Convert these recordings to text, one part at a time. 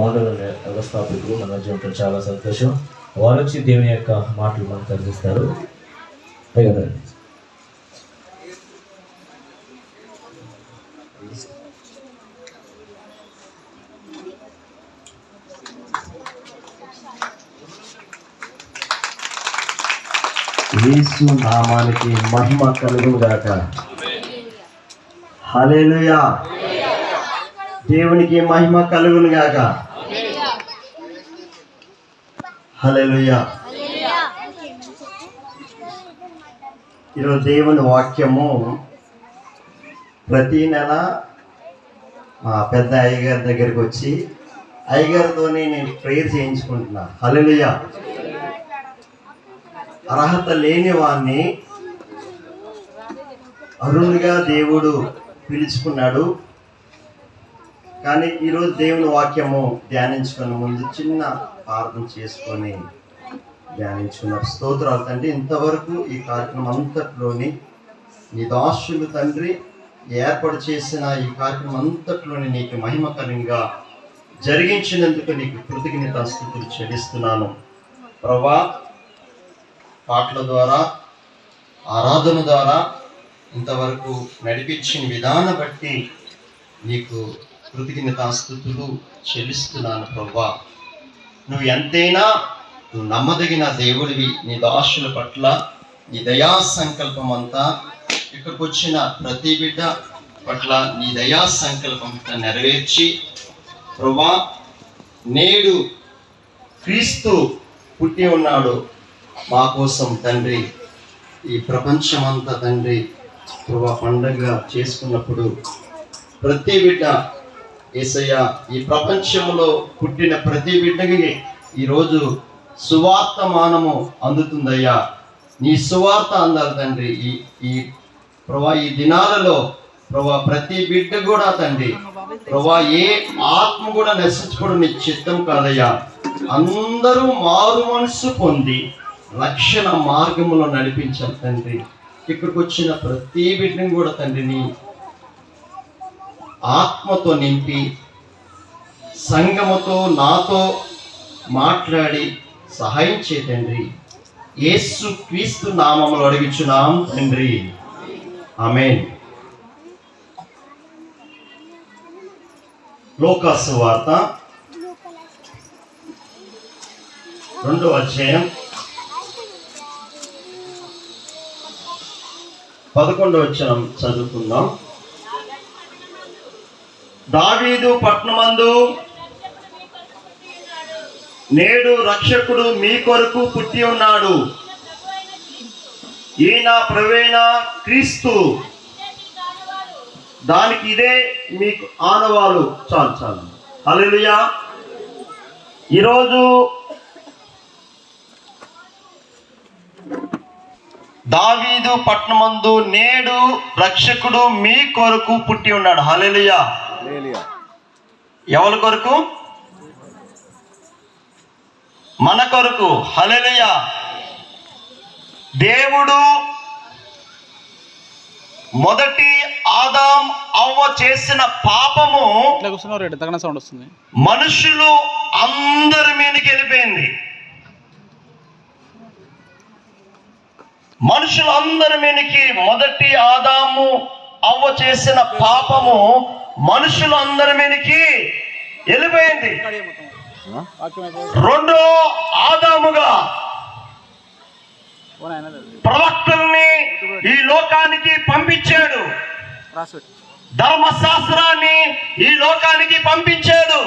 Founder and వ్యవస్థాపకులు మన మధ్య ఉండటం చాలా సంతోషం. వారు వచ్చి దేవుని యొక్క మాటలు మనకు అందిస్తారు. యేసు నామానికి మహిమ కలుగు గాక హల్లెలూయా. దేవునికి మహిమ కలుగును గాక హల్లెలూయా. ఈరోజు దేవుని వాక్యము ప్రతి నెల మా పెద్ద అయ్యగారి దగ్గరికి వచ్చి అయ్యగారితోనే నేను ప్రేయర్ చేయించుకుంటున్నా. హల్లెలూయా. అర్హత లేని వాణ్ణి అరుణుగా దేవుడు పిలుచుకున్నాడు. కానీ ఈరోజు దేవుని వాక్యము ధ్యానించుకున్న ముందు చిన్న ప్రార్థన చేసుకొని ధ్యానించుకున్న స్తోత్రాలు తండ్రి ఇంతవరకు ఈ కార్యక్రమం అంతట్లోని నీ దాసులు తండ్రి ఏర్పాటు చేసిన ఈ కార్యక్రమం అంతట్లోని నీకు మహిమకరంగా జరిగించినందుకు నీకు కృతజ్ఞత స్థితులు చెల్లిస్తున్నాను. ప్రభా పాటల ద్వారా ఆరాధన ద్వారా ఇంతవరకు నడిపించిన విధానం బట్టి నీకు కృతజ్ఞతాస్థుతులు చెల్లిస్తున్నాను ప్రభా. నువ్వు ఎంతైనా నువ్వు నమ్మదగిన దేవుడివి నీ దాసుల పట్ల నీ దయా సంకల్పం అంతా ఇక్కడికి వచ్చిన ప్రతి బిడ్డ పట్ల నీ దయా సంకల్పం అంతా నెరవేర్చి ప్రభా నేడు క్రీస్తు పుట్టి ఉన్నాడు మా కోసం తండ్రి. ఈ ప్రపంచమంతా తండ్రి ప్రభా పండగ చేసుకున్నప్పుడు ప్రతి బిడ్డ ఏసయ్య ఈ ప్రపంచంలో పుట్టిన ప్రతి బిడ్డకి ఈరోజు సువార్త మానము అందుతుందయ్యా. నీ సువార్త అందాలి తండ్రి. ఈ ఈ ప్రభా ఈ దినాలలో ప్రభా ప్రతి బిడ్డ కూడా తండ్రి ప్రభా ఏ ఆత్మ కూడా నశించుకోవడం నీ చిత్తం కాదయ్యా. అందరూ మారు మనసు పొంది రక్షణ మార్గంలో నడిపించాలి తండ్రి. ఇక్కడికి వచ్చిన ప్రతి బిడ్డను కూడా తండ్రిని ఆత్మతో నింపి సంగముతో నాతో మాట్లాడి సహాయం చే తండ్రి. యేసు క్రీస్తు నామములు అడిగించున్నాం తండ్రి. ఆమెన్. లోకాసు వార్త రెండో అధ్యాయం పదకొండవ వచ్చిన చదువుకుందాం. దావీదు పట్నమందు నేడు రక్షకుడు మీ కొరకు పుట్టి ఉన్నాడు. ఈయన ప్రవేణ క్రీస్తు. దానికి ఇదే మీకు ఆనవాలు. చాలు చాలు. అలెలుయా ఈరోజు దావీదు పట్నమందు నేడు రక్షకుడు మీ కొరకు పుట్టి ఉన్నాడు. హలెలుయా ఎవరి కొరకు? మన కొరకు. హల్లెలూయా. దేవుడు మొదటి ఆదాం అవ్వ చేసిన పాపము సౌండ్ వస్తుంది. మనుషులు అందరి మీదకి వెళ్ళిపోయింది. మనుషులందరి మీదకి మొదటి ఆదాము అవ్వ చేసిన పాపము మనుషులు అందరి మీదకి వెళ్ళిపోయింది రెండో ఆదాముగా ప్రవక్తల్ని ఈ లోకానికి పంపించాడు. ధర్మశాస్త్రాన్ని ఈ లోకానికి పంపించాడు.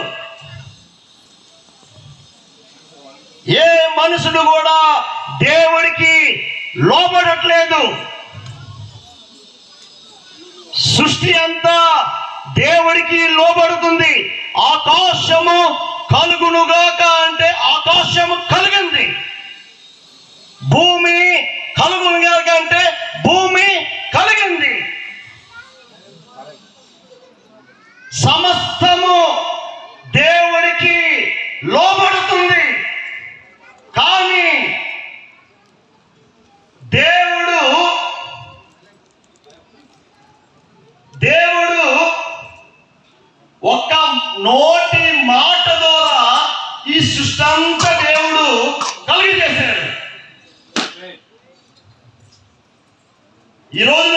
ఏ మనుషుడు కూడా దేవుడికి లోబడట్లేదు. సృష్టి అంతా దేవుడికి లోబడుతుంది. ఆకాశము కలుగునుగాక అంటే ఆకాశము కలిగింది. భూమి కలుగునుగాక అంటే భూమి కలిగింది. సమస్తము దేవుడికి లోబడుతుంది నోటి మాట ద్వారా ఈ సృష్టి అంతా దేవుడు కలిగి చేశాడు ఈరోజు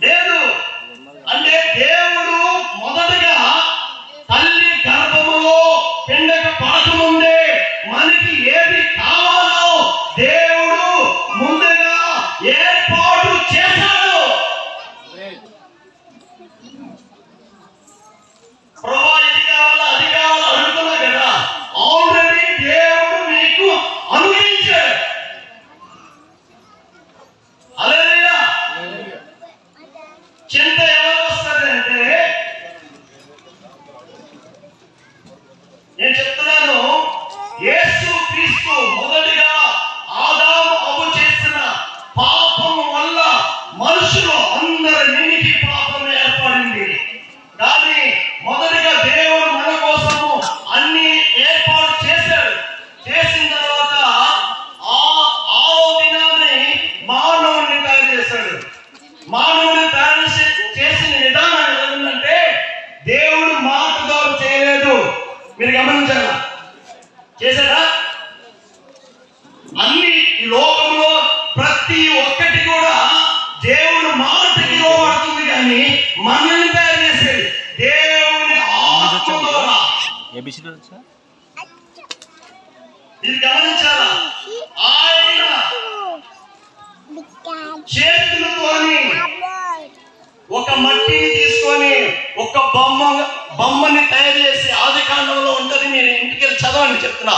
లేదు. అంటే దేవుడు తయారు చేసి ఆది కాండంలో ఉంటది మీరు ఇంటికి వెళ్ళి చదవండి చెప్తున్నా.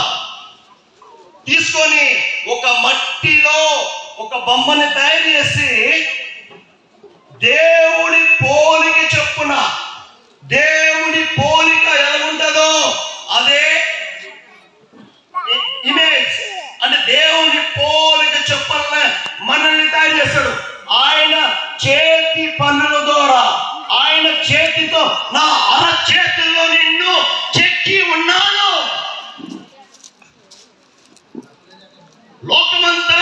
తీసుకొని ఒక మట్టిలో ఒక బొమ్మని తయారు చేసి దేవుడి పోలిక చెప్పున దేవుడి పోలిక ఎలాగుంటుందో అదే ఇమేజ్ అంటే దేవుడి పోలిక చెప్పాలని మనల్ని తయారు చేస్తాడు. ఆయన చేతి పనుల ద్వారా. ఆయన చేతితో నా అర చేతిలో నిన్ను చెక్కి ఉన్నాను. లోకమంతా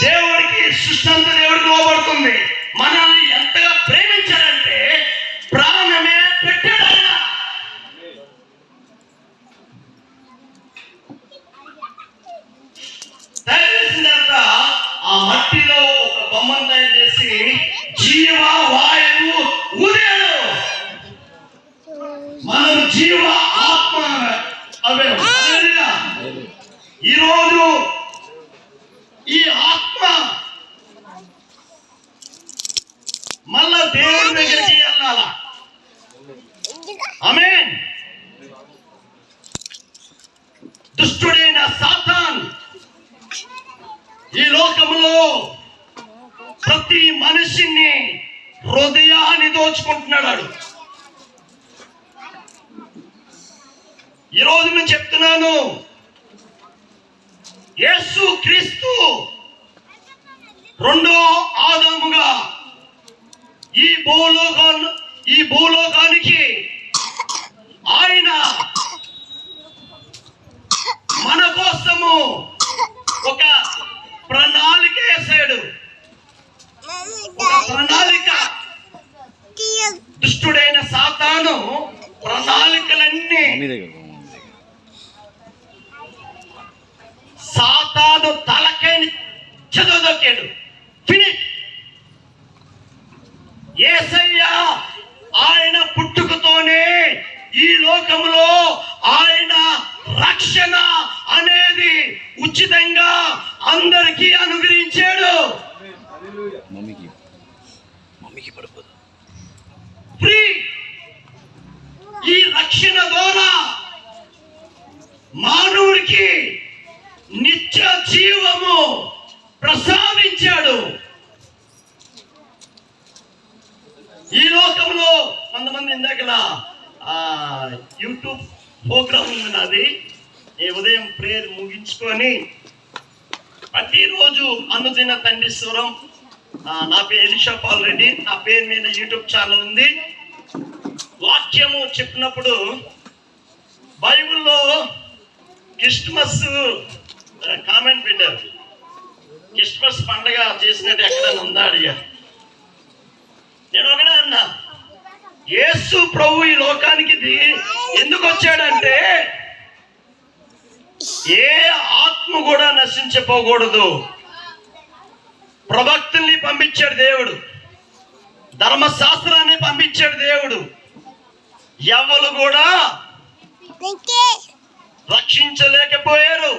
దేవుడికి సృష్టి అంతా దేవుడికి లోబడుతుంది. మనల్ని ఎంతగా ప్రేమించారంటే ప్రాణమే పెట్టాడు ఆయన తయారు చేసిన తర్వాత ఆ మట్టిలో ఒక బొమ్మను తయారు చేసి జీవ వాయువు ఊదాడు మనం జీవ ఆత్మ అవే హల్లెలూయా. ఈరోజు ఈ ఆత్మ మళ్ళా దేవుడి దగ్గరికి వెళ్ళాలా ఆమేన్ దుష్టుడైన సాతాన్ ఈ లోకంలో ప్రతి మనిషిని హృదయాన్ని దోచుకుంటున్నాడు వాడు. ఈరోజు నేను చెప్తున్నాను యేసు క్రీస్తు రెండో ఆదాముగా. ఈ భూలోకం ఈ భూలోకానికి ఆయన మన కోసము ఒక ప్రణాళిక వేసాడు ఒక ప్రణాళిక. దుష్టుడైన సాతాను ప్రణాళికలన్నీ సాతాను తలకైని చదువుదొక్కాడు. ఏసయ్య ఆయన పుట్టుకతోనే ఈ లోకంలో ఆయన రక్షణ అనేది ఉచితంగా అందరికీ అనుగ్రహించాడు. మమ్మీకి మమ్మీకి పడిపోదు. ఫ్రీ ఈ రక్షణ ద్వారా మానవుడికి నిత్య జీవము యూట్యూబ్ ప్రోగ్రామ్ ఉంది నాది ఈ ఉదయం ప్రేయర్ ముగించుకొని ప్రతిరోజు అనుదిన తండ్రి స్వరం నా పేరు ఎలిషా పాల్ రెడ్డి. నా పేరు మీద యూట్యూబ్ ఛానల్ ఉంది. వాక్యము చెప్పినప్పుడు బైబిల్లో క్రిస్మస్ కామెంట్ పెట్టారు. క్రిస్మస్ పండగ చేసినట్టు ఎక్కడైనా ఉందా అడిగారు నేను ఒకడే అన్నా. యేసు ప్రభు ఈ లోకానికి ఎందుకు వచ్చాడంటే ఏ ఆత్మ కూడా నశించిపోకూడదు. ప్రవక్తుల్ని పంపించాడు దేవుడు. ధర్మశాస్త్రాన్ని పంపించాడు దేవుడు. ఎవరు కూడా రక్షించలేకపోయారు.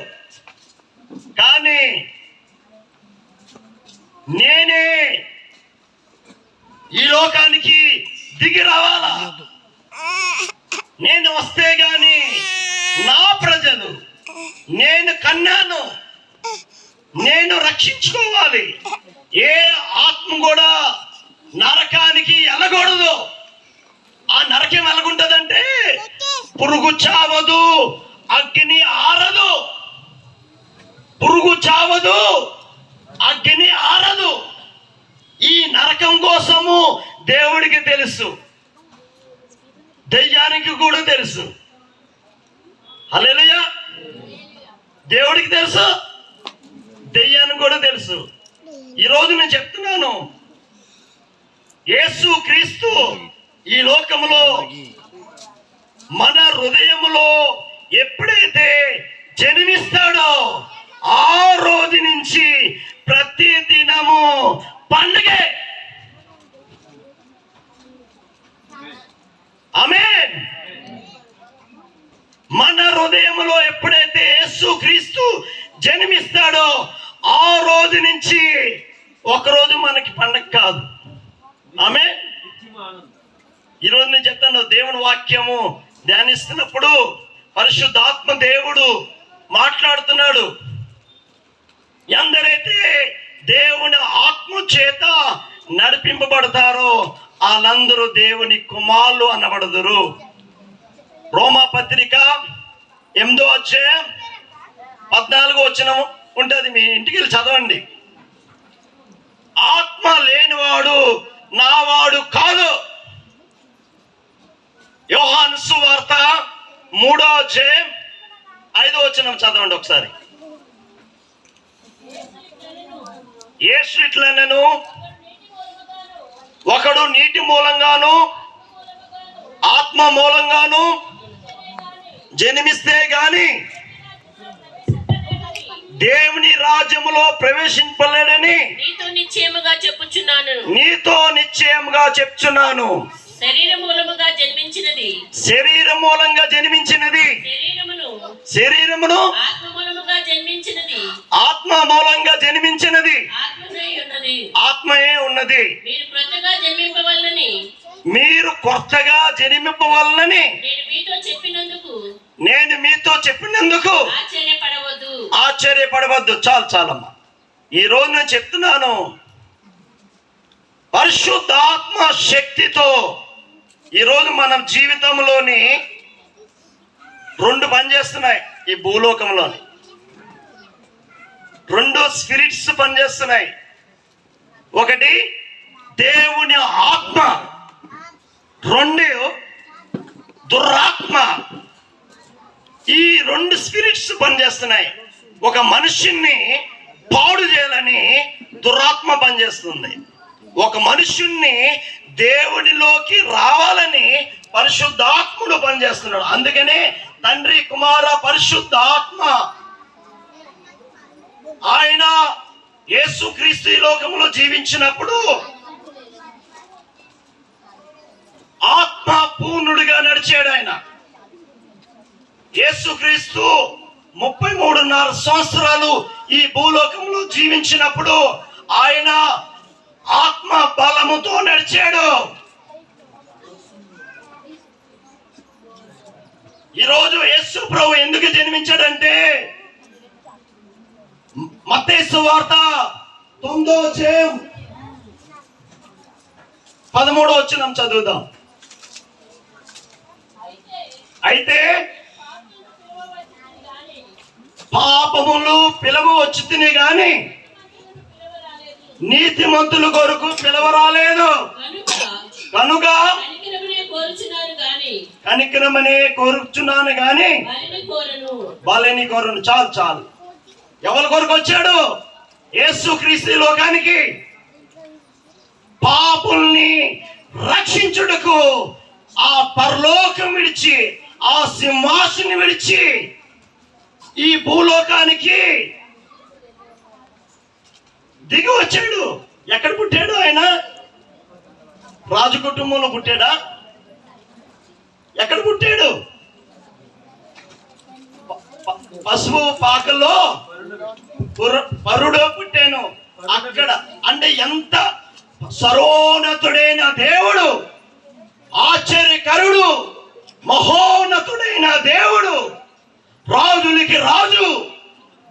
కానీ నేనే ఈ లోకానికి దిగి రావాలా? నేను వస్తే గాని నా ప్రజలు నేను కన్నాను. నేను రక్షించుకోవాలి. ఏ ఆత్మ కూడా నరకానికి వెళ్ళకూడదు ఆ నరకం ఎలాగుంటదంటే పురుగు చావదు అగ్ని ఆరదు. పురుగు చావదు అగ్ని ఆరదు. ఈ నరకం కోసము దేవుడికి తెలుసు. దెయ్యానికి కూడా తెలుసు. అలెలుయా దేవుడికి తెలుసు. దెయ్యానికి కూడా తెలుసు. ఈరోజు నేను చెప్తున్నాను. యేసు క్రీస్తు ఈ లోకంలో మన హృదయములో ఎప్పుడైతే జన్మిస్తాడో ఆ రోజు నుంచి ప్రతి దినము పండుగే. ఆమేన్. మన హృదయంలో ఎప్పుడైతే యేసు క్రీస్తు జన్మిస్తాడో ఆ రోజు నుంచి ఒక రోజు మనకి పండగ కాదు. ఆమె ఈరోజు నేను చెప్తాను దేవుని వాక్యము ధ్యానిస్తున్నప్పుడు పరిశుద్ధాత్మ దేవుడు మాట్లాడుతున్నాడు. ఎందరైతే దేవుని ఆత్మ చేత నడిపింపబడతారో వాళ్ళందరూ దేవుని కుమారులు అనబడదురు. రోమా పత్రిక ఎనిమిదో వచ్చే పద్నాలుగో వచ్చిన ఉంటుంది మీ ఇంటికి వెళ్ళి చదవండి. ఆత్మ లేనివాడు నావాడు కాదు. యోహాన్సు వార్త మూడో జే ఐదో వచనం చదవండి ఒకసారి. ఏ ఇట్లనను ఒకడు నీటి మూలంగాను ఆత్మ మూలంగాను జన్మిస్తే గాని దేవుని రాజ్యములో ప్రవేశింపలేడని నీతో నిశ్చయముగా చెప్పుచున్నాను. నీతో నిశ్చయంగా చెప్తున్నాను శరీర మూలముగా జన్మించినది. శరీర మూలంగా జన్మించినది. శరీరమును జన్మించినది. ఆత్మ మూలంగా జన్మించినది. ఆత్మయే ఉన్నది. మీరు కొత్తగా జన్మింపవలనని. నేను మీతో చెప్పినందుకు నేను మీతో చెప్పినందుకు ఆశ్చర్యపడవద్దు. ఆశ్చర్యపడవద్దు. చాలు చాలమ్మా. ఈ రోజు నేను చెప్తున్నాను పరిశుద్ధాత్మ శక్తితో ఈరోజు మన జీవితంలోని రెండు పనిచేస్తున్నాయి ఈ భూలోకంలోని. రెండు స్పిరిట్స్ పనిచేస్తున్నాయి. ఒకటి దేవుని ఆత్మ. రెండు దురాత్మ. ఈ రెండు స్పిరిట్స్ పనిచేస్తున్నాయి. ఒక మనుషుణ్ణి పాడు చేయాలని దురాత్మ పనిచేస్తుంది. ఒక మనుషుణ్ణి దేవునిలోకి రావాలని పరిశుద్ధాత్ముడు పనిచేస్తున్నాడు. అందుకనే తండ్రి కుమార పరిశుద్ధాత్మ ఆయన యేసుక్రీస్తు ఈ లోకంలో జీవించినప్పుడు ఆత్మ పూర్ణుడిగా నడిచాడు ఆయన. యేసుక్రీస్తు ముప్పై మూడున్నర సంవత్సరాలు ఈ భూలోకంలో జీవించినప్పుడు ఆయన ఆత్మ బలముతో నడిచాడు. ఈరోజు యేసు ప్రభు ఎందుకు జన్మించాడంటే మత్తేసు వార్త తొమ్మిదో అధ్యాయం. పదమూడో వచ్చిన చదువుదాం. అయితే పాపములు పిలవ వచ్చి తిని గాని నీతిమంతుల కొరకు పిలవరాలేదు. కనుక కనుక కనికరమునే కోరుచున్నాను గాని బాలని కోరను. చాలు చాలు. ఎవరి కొరకు వచ్చాడు? యేసు క్రీస్తు లోకానికి. పాపుల్ని రక్షించుటకు ఆ పరలోకం విడిచి ఆ సింహాసుని విడిచి ఈ భూలోకానికి దిగి వచ్చాడు. ఎక్కడ పుట్టాడు ఆయన? రాజు కుటుంబంలో పుట్టాడా? ఎక్కడ పుట్టాడు? పశువు పసుపు పాకల్లో పరుడు పుట్టాను. అక్కడ అంటే ఎంత సరోన్నతుడైన దేవుడు ఆశ్చర్యకరుడు మహోన్నతుడైన దేవుడు రాజులకి రాజు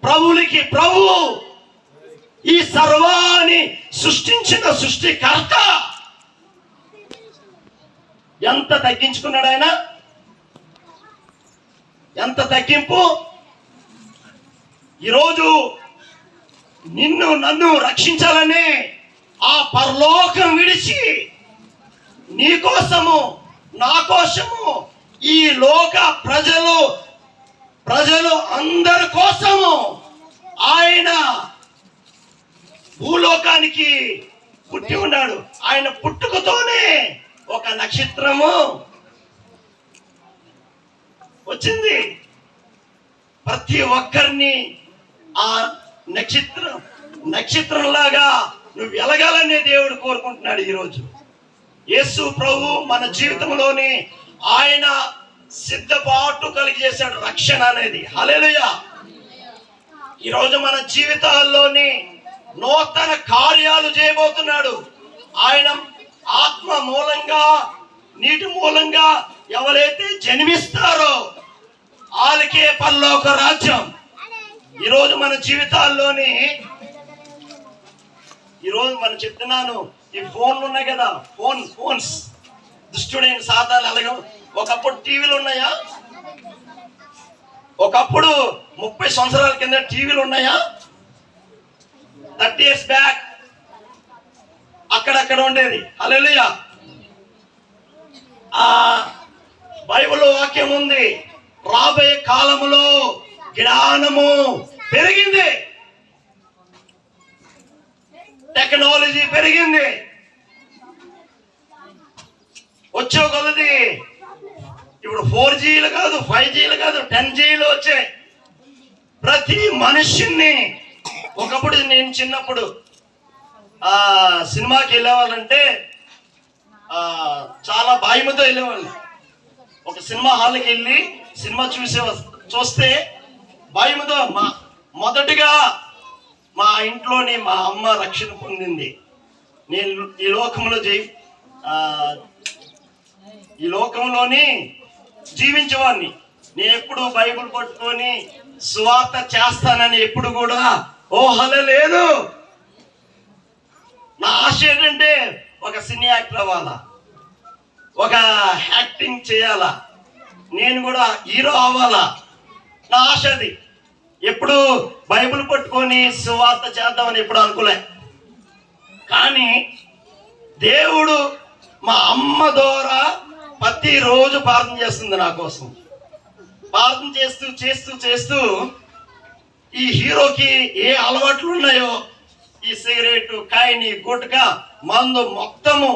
ప్రభులకి ప్రభువు ఈ సర్వాన్ని సృష్టించిన సృష్టికర్త. ఎంత తగ్గించుకున్నాడు ఆయన? ఎంత తగ్గింపు? ఈరోజు నిన్ను నన్ను రక్షించాలని ఆ పరలోకం విడిచి నీ కోసము నా కోసము ఈ లోక ప్రజలు ప్రజలు అందరి కోసము ఆయన భూలోకానికి పుట్టి ఉన్నాడు. ఆయన పుట్టుకతోనే ఒక నక్షత్రము వచ్చింది. ప్రతి ఒక్కరిని ఆ నక్షత్రం నక్షత్రంలాగా నువ్వు వెలగాలనే దేవుడు కోరుకుంటున్నాడు ఈరోజు. యేసు ప్రభు మన జీవితంలోని ఆయన సిద్ధపాటు కలిగి చేశాడు. రక్షణ అనేది. హల్లెలూయా. ఈరోజు మన జీవితాల్లోని నూతన కార్యాలు చేయబోతున్నాడు. ఆయన ఆత్మ మూలంగా నీటి మూలంగా ఎవరైతే జన్మిస్తారో వాళ్ళకే పల్లోక రాజ్యం. ఈరోజు మన జీవితాల్లోని ఈరోజు మనం చెప్తున్నాను ఈ ఫోన్లు ఉన్నాయి కదా ఫోన్ ఫోన్స్. దుష్టుడైన సాధారణ అలాగే. ఒకప్పుడు టీవీలు ఉన్నాయా? ఒకప్పుడు ముప్పై సంవత్సరాల కింద టీవీలు ఉన్నాయా? థర్టీ ఇయర్స్ బ్యాక్ అక్కడక్కడ ఉండేది. హల్లెలూయా. ఆ బైబిల్ వాక్యం ఉంది రాబోయే కాలంలో జ్ఞానము పెరిగింది. టెక్నాలజీ పెరిగింది. వచ్చే కొలది ఇప్పుడు ఫోర్ జీలు కాదు ఫైవ్ జీలు కాదు టెన్ జీలు వచ్చాయి. ప్రతి మనిషిని ఒకప్పుడు నేను చిన్నప్పుడు ఆ సినిమాకి వెళ్ళేవాళ్ళంటే చాలా భయముతో వెళ్ళేవాళ్ళు. ఒక సినిమా హాల్కి వెళ్ళి సినిమా చూసే చూస్తే భయముతో మా మొదటిగా మా ఇంట్లోని మా అమ్మ రక్షణ పొందింది. నేను ఈ లోకంలో జై ఈ లోకంలోని జీవించేవాడిని. నేను ఎప్పుడు బైబిల్ పట్టుకొని సువార్త చేస్తానని ఎప్పుడు కూడా ఓహల లేదు. నా ఆశ ఏంటంటే ఒక సినీ యాక్టర్ అవ్వాలా? ఒక యాక్టింగ్ చేయాలా? నేను కూడా హీరో అవ్వాలా? నా ఆశ అది. ఎప్పుడు బైబిల్ పట్టుకొని సువార్త చేద్దామని ఎప్పుడు అనుకోలే. కానీ దేవుడు మా అమ్మ ద్వారా ప్రతిరోజు ప్రార్థన చేస్తుంది నా కోసం. ప్రార్థన చేస్తూ చేస్తూ చేస్తూ ఈ హీరోకి ఏ అలవాట్లు ఉన్నాయో ఈ సిగరెట్ కాయని గుట్క మందు మొత్తము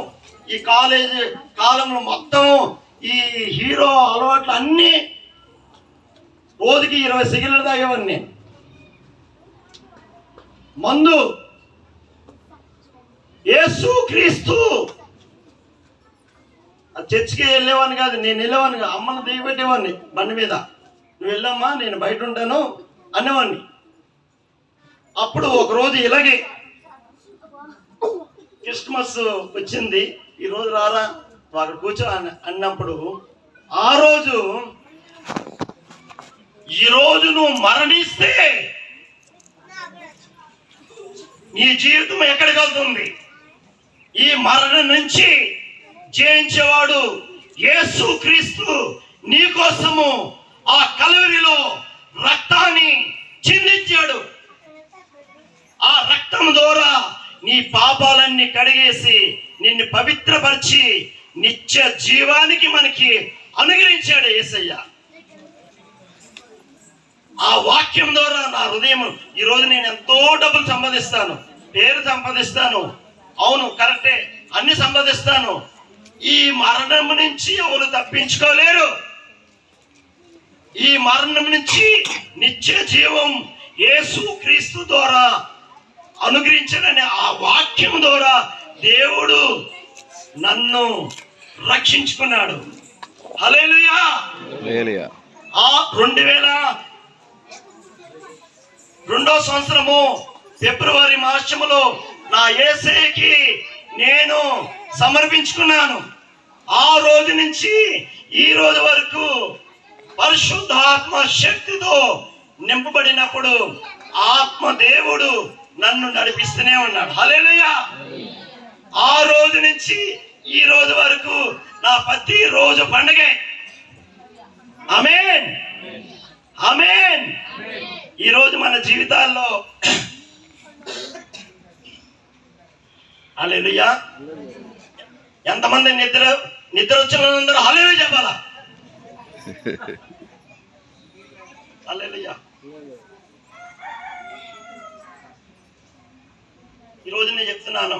ఈ కాలేజ్ కాలంలో మొత్తము ఈ హీరో అలవాట్లు అన్నీ రోజుకి ఇరవై సిగరెట్లు తాగేవాడిని. మందు. యేసు క్రీస్తు. ఆ చర్చికి వెళ్ళేవాడిని కాదు నేను వెళ్ళేవాడిని కాదు. అమ్మను దిగబెట్టేవాడిని బండి మీద. నువ్వు వెళ్ళమ్మా నేను బయట ఉంటాను అనేవాడిని. అప్పుడు ఒకరోజు ఇలాగే క్రిస్మస్ వచ్చింది. ఈరోజు రారా? అక్కడ కూర్చో అన్నప్పుడు ఆ రోజు ఈ రోజు నువ్వు మరణిస్తే నీ జీవితం ఎక్కడికి వెళ్తుంది? ఈ మరణం నుంచి జయించేవాడు యేసు క్రీస్తు నీకోసము ఆ కలవరిలో రక్తాన్ని చిందించాడు. ఆ రక్తం ద్వారా నీ పాపాలన్నీ కడిగేసి నిన్ను పవిత్రపరిచి నిత్య జీవానికి మనకి అనుగ్రహించాడు యేసయ్య. ఆ వాక్యం ద్వారా నా హృదయం ఈ రోజు నేను ఎంతో డబ్బులు సంపాదిస్తాను పేరు సంపాదిస్తాను. అవును కరెక్టే అన్ని సంపాదిస్తాను. ఈ మరణం నుంచి ఎవరు తప్పించుకోలేరు. ఈ మరణం నుంచి నిత్య జీవం యేసు క్రీస్తు ద్వారా అనుగ్రహించడని ఆ వాక్యం ద్వారా దేవుడు నన్ను రక్షించుకున్నాడు. హల్లెలూయా. లేలియా ఆ రెండు వేల రెండో సంవత్సరము ఫిబ్రవరి మాసములో నా ఏసైకి నేను సమర్పించుకున్నాను. ఆ రోజు నుంచి ఈ రోజు వరకు పరిశుద్ధాత్మ శక్తితో నింపబడినప్పుడు ఆత్మ దేవుడు నన్ను నడిపిస్తూనే ఉన్నాడు. హల్లెలూయా! ఆ రోజు నుంచి ఈ రోజు వరకు నా ప్రతి రోజు పండగే. ఆమేన్. ఆమేన్ ఈ రోజు మన జీవితాల్లో హల్లెలూయా. ఎంతమంది నిద్ర నిద్ర వచ్చిన వాళ్ళందరూ హల్లెలూయా చెప్పాలా? ఈరోజు నేను చెప్తున్నాను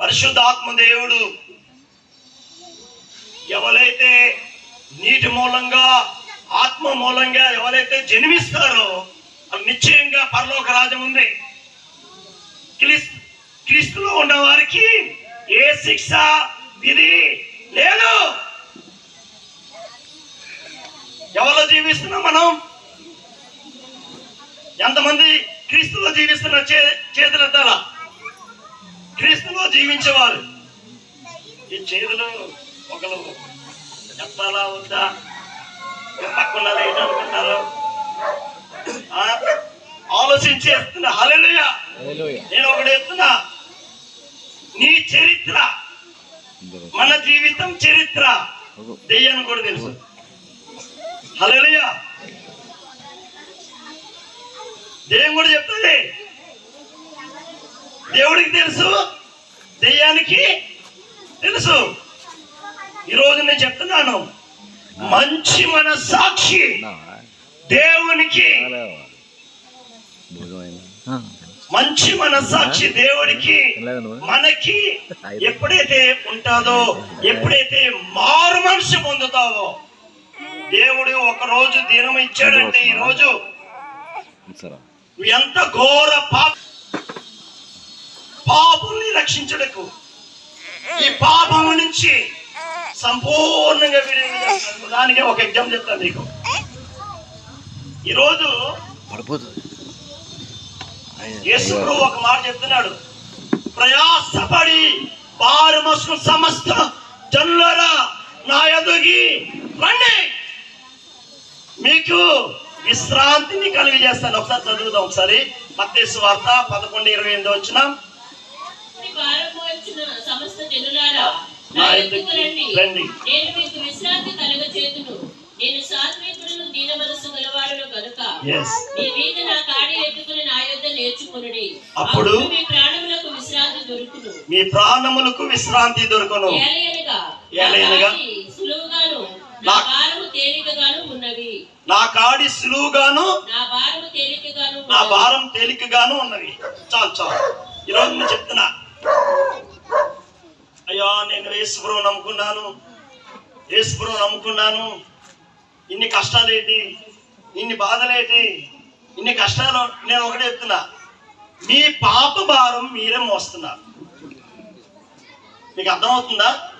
పరిశుద్ధాత్మ దేవుడు ఎవరైతే నీటి మూలంగా ఆత్మ మూలంగా ఎవరైతే జన్మిస్తారో నిశ్చయంగా పరలోక రాజ్యం ఉంది. క్రీస్తులో ఉన్న వారికి ఏ శిక్ష విధి లేదు. ఎవరిలో జీవిస్తున్నాం మనం? ఎంతమంది క్రీస్తులో జీవిస్తున్న చే చేతులెత్తాల క్రీస్తులో జీవించేవారు. ఈ చేతులు ఒకరు ఎత్తాలా వద్దా పక్కన ఏంటనుకుంటారు? ఆలోచించి ఎత్తున్నా హల్లెలూయా. నేను ఒకటి ఎత్తున్నా నీ చరిత్ర మన జీవితం చరిత్ర. దెయ్యాన్ని కూడా తెలుసు. హల్లెలూయా. దెయ్యం కూడా చెప్తుంది. దేవుడికి తెలుసు దెయ్యానికి తెలుసు. ఈరోజు నేను చెప్తున్నాను. మంచి మన సాక్షి దేవునికి. మంచి మన సాక్షి దేవుడికి మనకి ఎప్పుడైతే ఉంటాదో ఎప్పుడైతే మారు మనసు పొందుతావో దేవుడు ఒక రోజు దినం ఇచ్చాడంటే ఈ రోజు ఎంత ఘోర పాప పాపుల్ని రక్షించడకు ఈ పాపము నుంచి సంపూర్ణంగా దానికి ఒక ఎగ్జామ్ చెప్తాను నీకు. ఈరోజు యేసుడు ఒక మాట చెప్తున్నాడు. ప్రయాసపడి వారు మోసుకు సమస్త జనులరా నా ఎదుగి రండి. మీకు విశ్రాంతిని కలిగజేస్తాను ఒకసారి చదువుదాం ఒకసారి. మత్తేసు వార్త పదకొండు ఇరవై ఎనిమిది వచ్చిన నా రండి. నేను మీకు విశ్రాంతి నేను సాత్వికులను దీన కనుక ఎస్ మీ మీద నా కాడి ఎత్తుకుని నా యొద్ద నేర్చుకునుడి అప్పుడు మీ ప్రాణములకు విశ్రాంతి దొరుకును. మీ ప్రాణములకు విశ్రాంతి దొరకను. ఏలయనగా ఏలయనగా నా కాడి సులువుగాను నా నా- భారము తేలికగాను ఉన్నవి నా కాడి సులువుగాను నా భారము తేలికగాను నా. భారం తేలికగాను ఉన్నవి చాలు చాలు. ఈరోజు నేను చెప్తున్నా. అయ్యా నేను యేసుప్రభు నమ్ముకున్నాను. యేసుప్రభు నమ్ముకున్నాను. ఇన్ని కష్టాలేంటి? ఇన్ని బాధలేంటి? ఇన్ని కష్టాలు నేను ఒకటే చెప్తున్నా. మీ పాప భారం మీరే మోస్తున్నారు. మీకు అర్థమవుతుందా?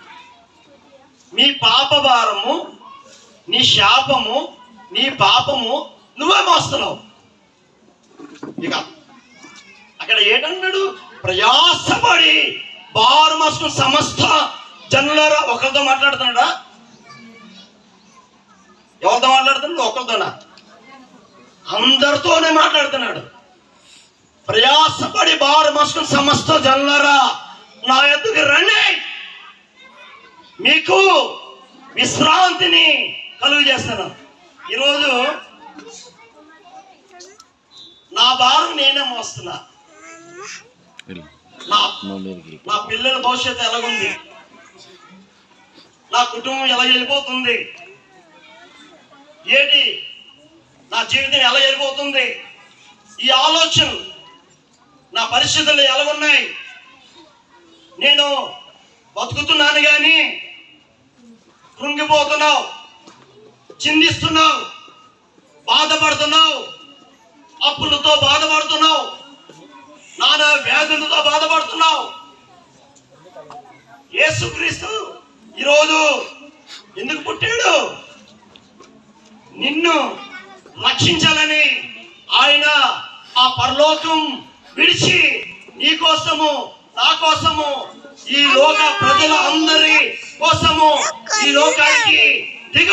మీ పాప భారము నీ శాపము నీ పాపము నువ్వే మోస్తున్నావు. ఇక అక్కడ ఏంటన్నాడు? ప్రయాసపడి బారు మాసం సమస్త జనులారా ఒకరితో మాట్లాడుతున్నాడా? ఎవరితో మాట్లాడుతున్నాడు? ఒకరితోనా? అందరితోనే మాట్లాడుతున్నాడు. ప్రయాసపడి బారు మసుకు సమస్త జనులారా నా ఎద్దుకు రండి. మీకు విశ్రాంతిని కలుగు చేస్తాను. ఈరోజు నా భారం నేనే మోస్తున్నా. నా నా పిల్లల భవిష్యత్తు ఎలాగుంది? నా కుటుంబం ఎలా వెళ్ళిపోతుంది? ఏంటి? నా జీవితం ఎలా వెళ్ళిపోతుంది? ఈ ఆలోచన నా పరిస్థితులు ఎలాగున్నాయి? నేను బతుకుతున్నాను కానీ కృంగిపోతున్నావు చిందిస్తున్నావు బాధపడుతున్నావు అప్పులతో బాధపడుతున్నావు. నానా వ్యాధులతో బాధపడుతున్నావు. యేసుక్రీస్తు ఈరోజు ఎందుకు పుట్టాడు? నిన్ను రక్షించాలని ఆయన ఆ పరలోకం విడిచి నీ కోసము నా కోసము ఈ లోక ప్రజల అందరి కోసము ఈ లోకానికి దిగి